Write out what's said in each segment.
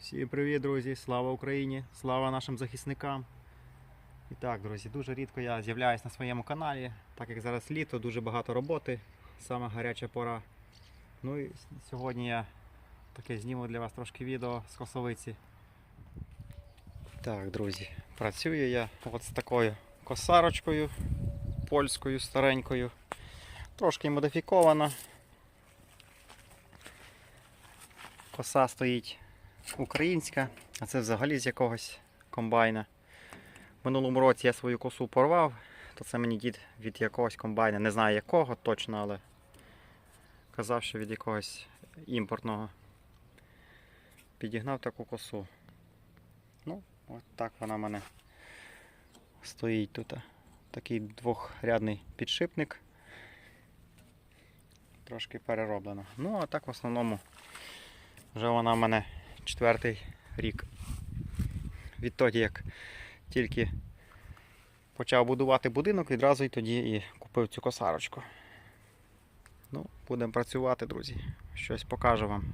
Всім привіт, друзі! Слава Україні! Слава нашим захисникам! І так, друзі, дуже рідко я з'являюсь на своєму каналі, так як зараз літо, дуже багато роботи, саме гаряча пора. Ну і сьогодні я таке зніму для вас трошки відео з косовиці. Так, друзі, працюю я от з такою косарочкою польською старенькою, трошки модифікована. Коса стоїть українська, а це взагалі з якогось комбайна. Минулому році я свою косу порвав, то це мені дід від якогось комбайна, не знаю якого точно, але казав, що від якогось імпортного. Підігнав таку косу. Ну, от так вона в мене стоїть тут. Такий двохрядний підшипник. Трошки перероблено. Ну, а так в основному вже вона в мене четвертий рік. Відтоді, як тільки почав будувати будинок, відразу і тоді і купив цю косарочку. Ну, будемо працювати, друзі. Щось покажу вам.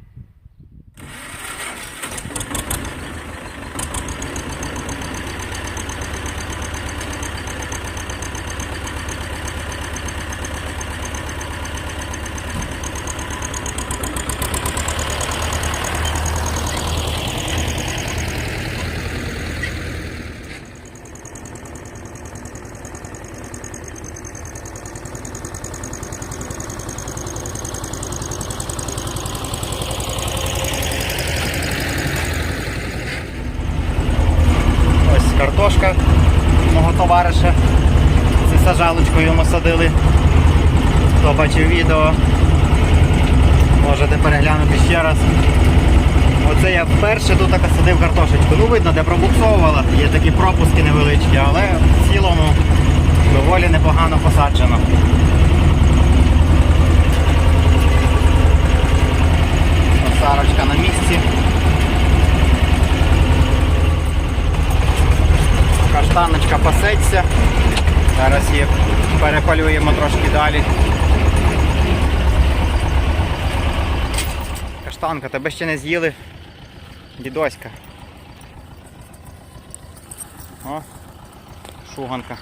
Ось картошка мого товариша. Це сажалочкою ми садили. Хто бачив відео, можете переглянути ще раз. Оце я вперше тут садив картошечку. Ну видно, де пробуксовувала, є такі пропуски невеличкі, але в цілому доволі непогано посаджено. Сарочка на місці. Каштаночка пасеться. Зараз її перепалюємо трошки далі. Каштанка, тебе ще не з'їли. Дідоська. О, шуганка.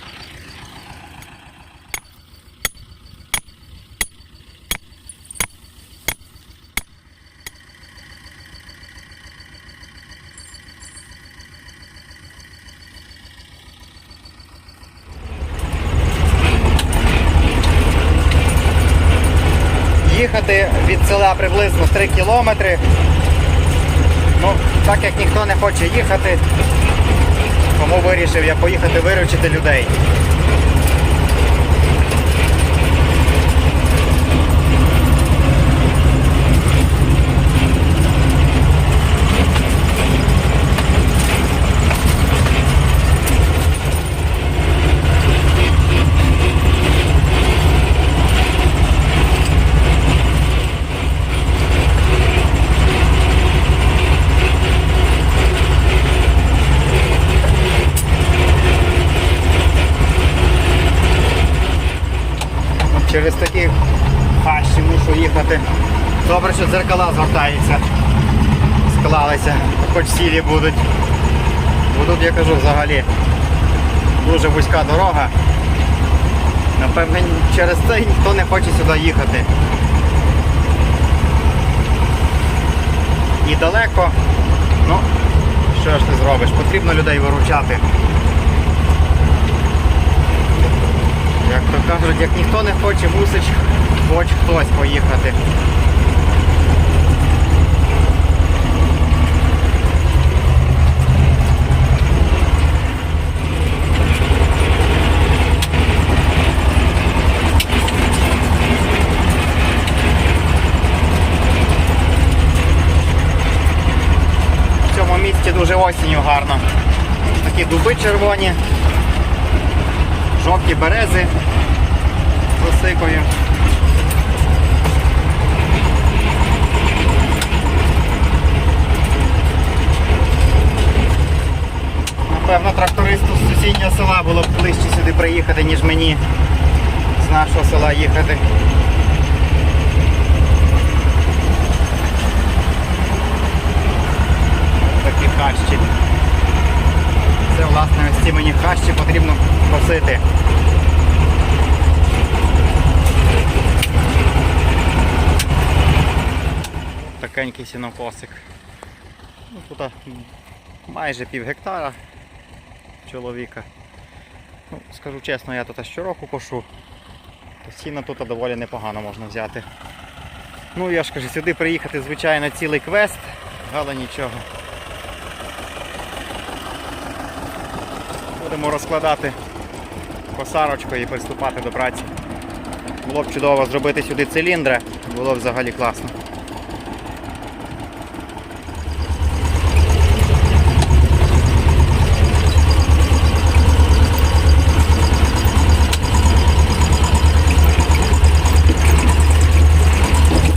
Їхати від приблизно 3 кілометри. Ну, так як ніхто не хоче їхати, тому вирішив я поїхати виручити людей. Через такі хащі мушу їхати. Добре, що дзеркала звертаються. Склалися, хоч сілі будуть. Бо тут я кажу взагалі дуже вузька дорога. Напевне, через це ніхто не хоче сюди їхати. І далеко. Ну, що ж ти зробиш? Потрібно людей виручати. Як то кажуть, як ніхто не хоче, мусить хоч хтось поїхати. В цьому місці дуже осінню гарно. Такі дуби червоні, жовті берези з осикою. Напевно, трактористу з сусіднього села було б ближче сюди приїхати, ніж мені з нашого села їхати. Такі хащі. Це власне ось ці мені хащі потрібно косити. Такенький сінокосик. Ну, тут майже пів гектара чоловіка. Ну, скажу чесно, я тут щороку кошу. То сіна тут доволі непогано можна взяти. Ну я ж кажу, сюди приїхати, звичайно, цілий квест, але нічого. Будемо розкладати косарочкою і приступати до праці. Було б чудово зробити сюди циліндри, було б взагалі класно.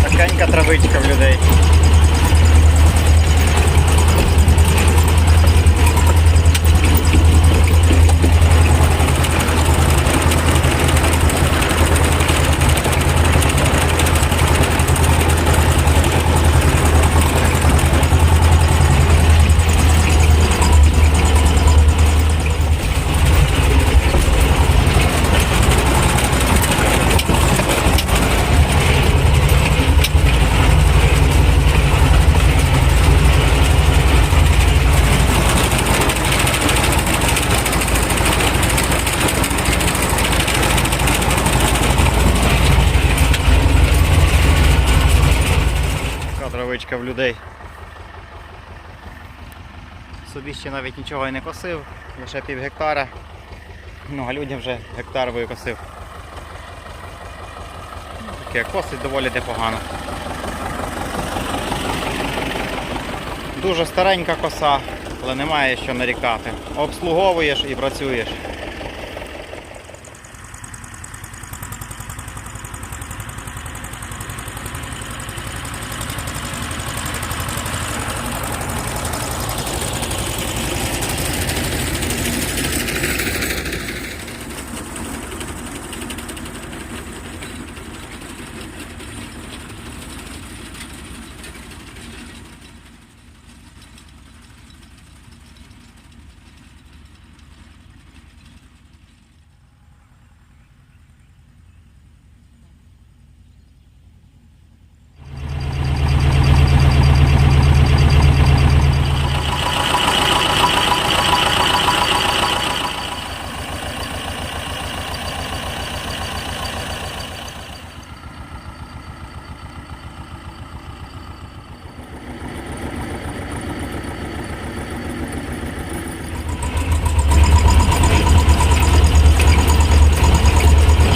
Такенька травичка в людей. Така травичка в людей. Собі ще навіть нічого і не косив, лише пів гектара. Ну, а людям вже гектар викосив. Таке косить доволі непогано. Дуже старенька коса, але немає що нарікати. Обслуговуєш і працюєш.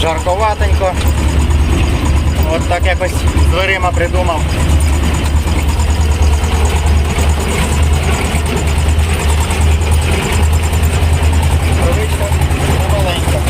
Жарковатенько. От так якось з дверима придумав. Травичка маленька.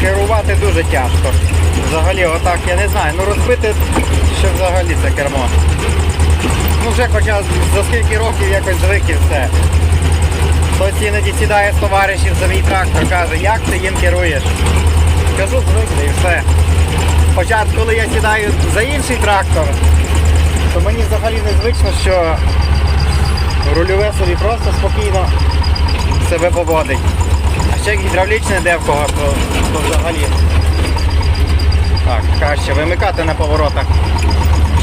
Керувати дуже тяжко. Отак, я не знаю, ну розбити ще взагалі це кермо. Ну вже хоча за скільки років якось звик і все. Хтось іноді сідає з товаришів за мій трактор, каже, як ти їм керуєш? Кажу, звикли і все. Хоча коли я сідаю за інший трактор, то мені взагалі незвично, що рульове собі просто спокійно себе поводить. А ще гідравлічне де в кого, то, то взагалі. Так, краще вимикати на поворотах.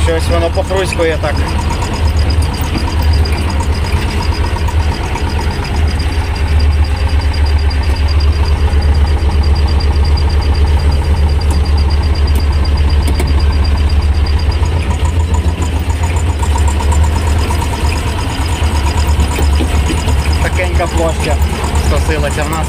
Щось воно похруськує так. Такенька площа скосилася в нас.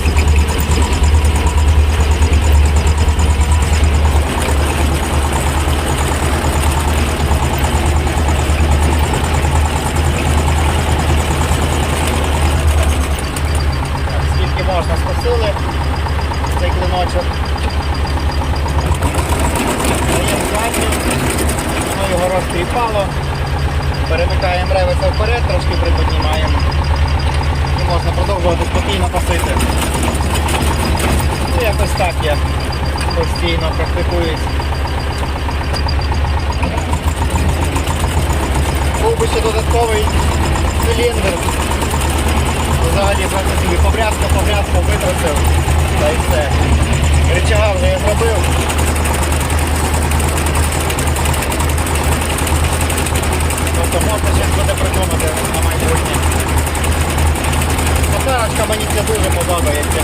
Можна цей клиночок. Воно його розтріпало. Перемикаємо ревеса вперед, трошки приподнімаємо. І можна продовжувати спокійно косити. Ну, якось так я постійно практикуюсь. Був би ще додатковий циліндр. Взагалі просто собі побрязка, побрязка витрусив. Та й все. Рычага вже я зробив. Тобто можна щось буде придумати на майбутнє. Косарочка мені це дуже подобається.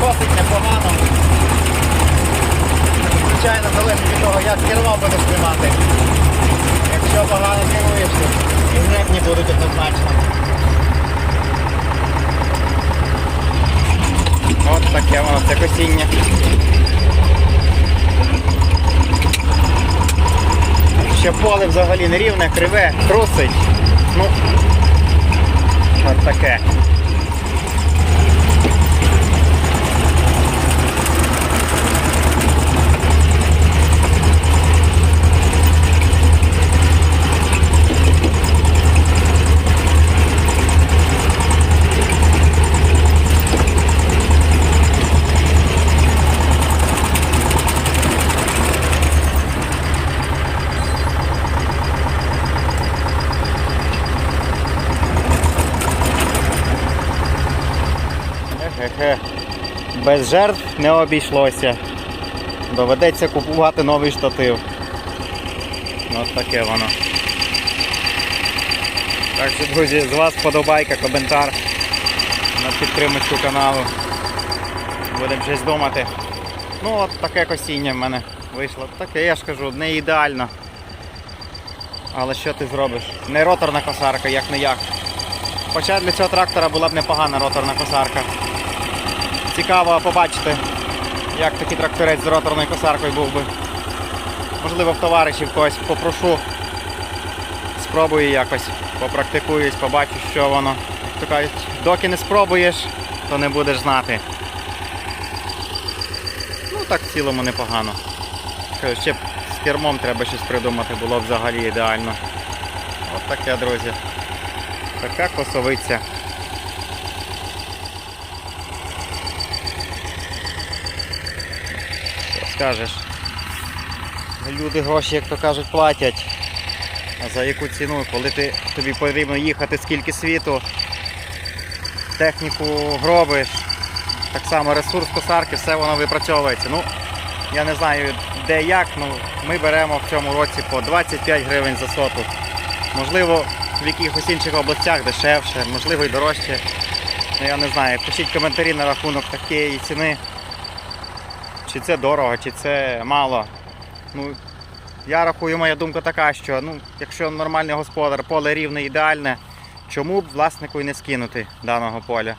Досить непогано. Звичайно, залежить від того, як кермо будеш тримати. Якщо погано керуєшся, і гребні будуть однозначно. Таке воно це косіння. Ще поле взагалі не рівне, криве, трусить. Ну, от таке. Без жертв не обійшлося. Доведеться купувати новий штатив. Ось таке воно. Так що, друзі, з вас подобайка, коментар на підтримочку каналу. Будемо щось думати. Ну от таке косіння в мене вийшло. Таке, я ж кажу, не ідеально. Але що ти зробиш? Не роторна косарка, як не як. Хоча для цього трактора була б непогана роторна косарка. Цікаво побачити, як такий тракторець з роторною косаркою був би. Можливо, в товаришів когось попрошу. Спробую якось, попрактикуюсь, побачу, що воно. То кажуть, доки не спробуєш, то не будеш знати. Ну так в цілому непогано. Кажу, Ще б з кермом треба щось придумати, було б взагалі ідеально. От таке, друзі. Така косовиця. Скажеш? Люди гроші, як то кажуть, платять. За яку ціну, коли ти, тобі потрібно їхати скільки світу, техніку гробиш, так само ресурс косарки, все воно випрацьовується. Ну, я не знаю де як, ну ми беремо в цьому році по 25 гривень за соту. Можливо, в якихось інших областях дешевше, можливо і дорожче. Ну я не знаю. Пишіть коментарі на рахунок такої ціни. Чи це дорого, чи це мало. Ну, я рахую, моя думка така, що ну, якщо нормальний господар, поле рівне, ідеальне, чому б власнику і не скинути даного поля?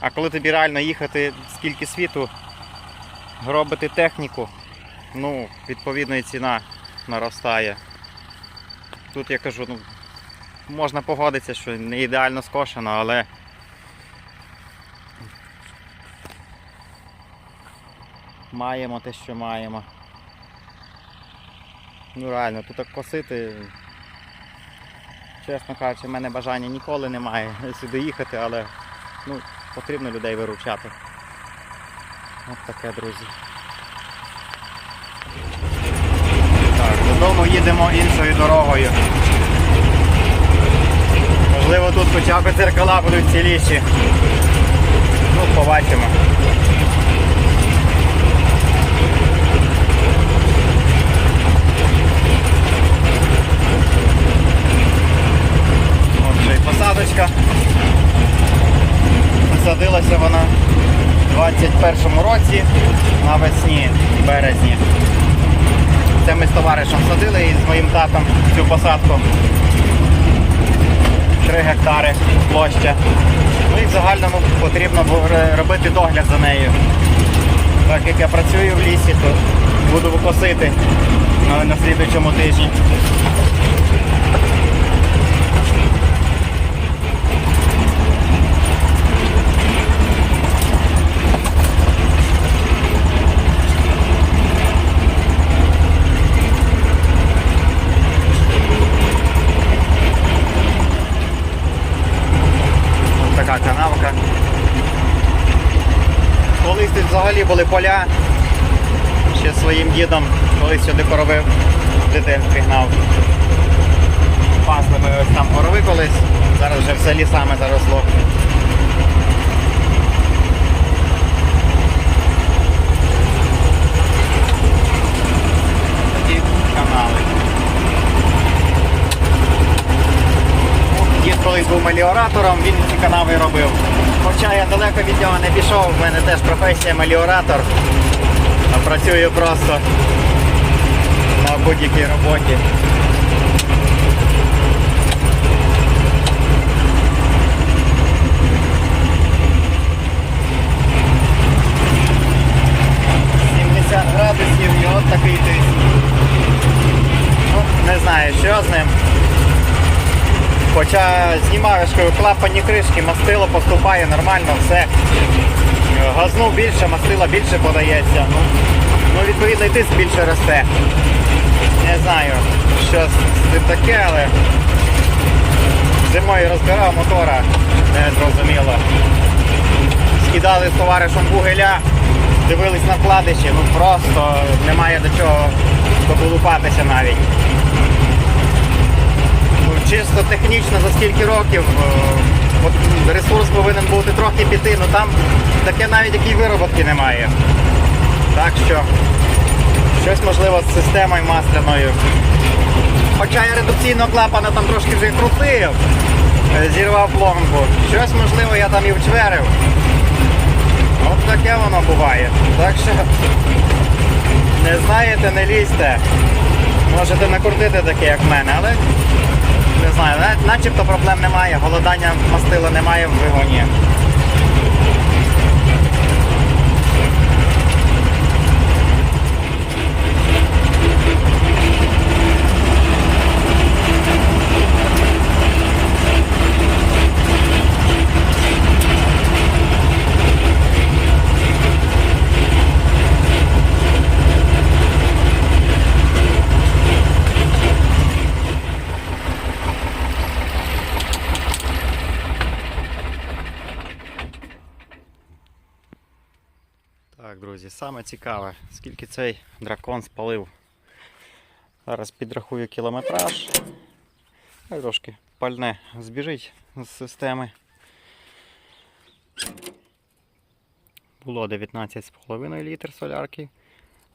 А коли тобі реально їхати скільки світу, робити техніку, ну, відповідно і ціна наростає. Тут я кажу, ну, можна погодитися, що не ідеально скошено, але маємо те, що маємо. Ну реально, тут так косити. Чесно кажучи, в мене бажання ніколи немає сюди їхати, але ну, потрібно людей виручати. От таке, друзі. Так, додому їдемо іншою дорогою. Можливо тут хоча б дзеркала будуть ціліші. Ну, побачимо. Посадочка. Посадилася вона у 21-му році навесні, березні. Це ми з товаришем садили і з моїм татом цю посадку. 3 гектари площа. Ну і в загальному потрібно робити догляд за нею. Так як я працюю в лісі, то буду викосити на, на слідуючому тижні. Ось така канавка. Колись тут взагалі були поля. Ще своїм дідом колись сюди корови в дитинстві гнав. Пасли ми ось там корови колись, зараз вже все лісами заросло. Канали. Дід колись був меліоратором, він ці канави робив. Хоча я далеко від нього не пішов, в мене теж професія меліоратор. Працюю просто на будь-якій роботі. «70 градусів і от такий тиск. Ну, не знаю, що з ним. Хоча знімаєш клапані кришки, мастило поступає нормально, все. Газну більше, мастила більше подається. Ну, ну відповідно і тиск більше росте. Не знаю, що цим таке, але зимою розбирав мотора, не зрозуміло. Скидали з товаришем вугеля, дивились на вкладиші, ну просто немає до чого доколупатися навіть. Чисто технічно за скільки років е, от ресурс повинен бути трохи піти, ну там таке навіть якій вироботки немає. Так що щось можливо з системою масляною. Хоча я редукційного клапана там трошки вже крутив, е, зірвав пломбу. Щось можливо я там і вчверив. От таке воно буває. Так що не знаєте, не лізьте. Можете накрутити таке, як в мене, але не знаю, начебто проблем немає, голодання мастила немає в вигоні. Так, друзі, саме цікаве, скільки цей дракон спалив. Зараз підрахую кілометраж. Трошки пальне збіжить з системи. Було 19,5 літр солярки,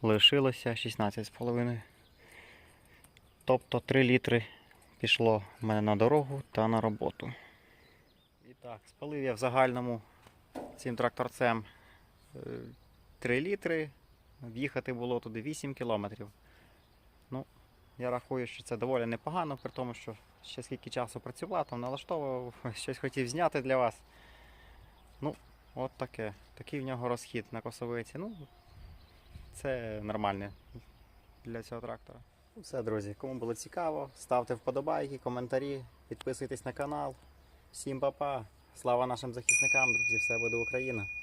лишилося 16,5. Тобто 3 літри пішло в мене на дорогу та на роботу. І так, спалив я в загальному цим тракторцем е, 3 літри. В'їхати було туди 8 кілометрів. Ну, я рахую, що це доволі непогано, при тому, що ще скільки часу працював, там налаштовував, щось хотів зняти для вас. Ну, от таке. Такий в нього розхід на косовиці. Ну, це нормальне для цього трактора. Ну, Все, друзі, кому було цікаво, ставте вподобайки, коментарі, підписуйтесь на канал. Всім па-па. Слава нашим захисникам, друзі, все буде Україна!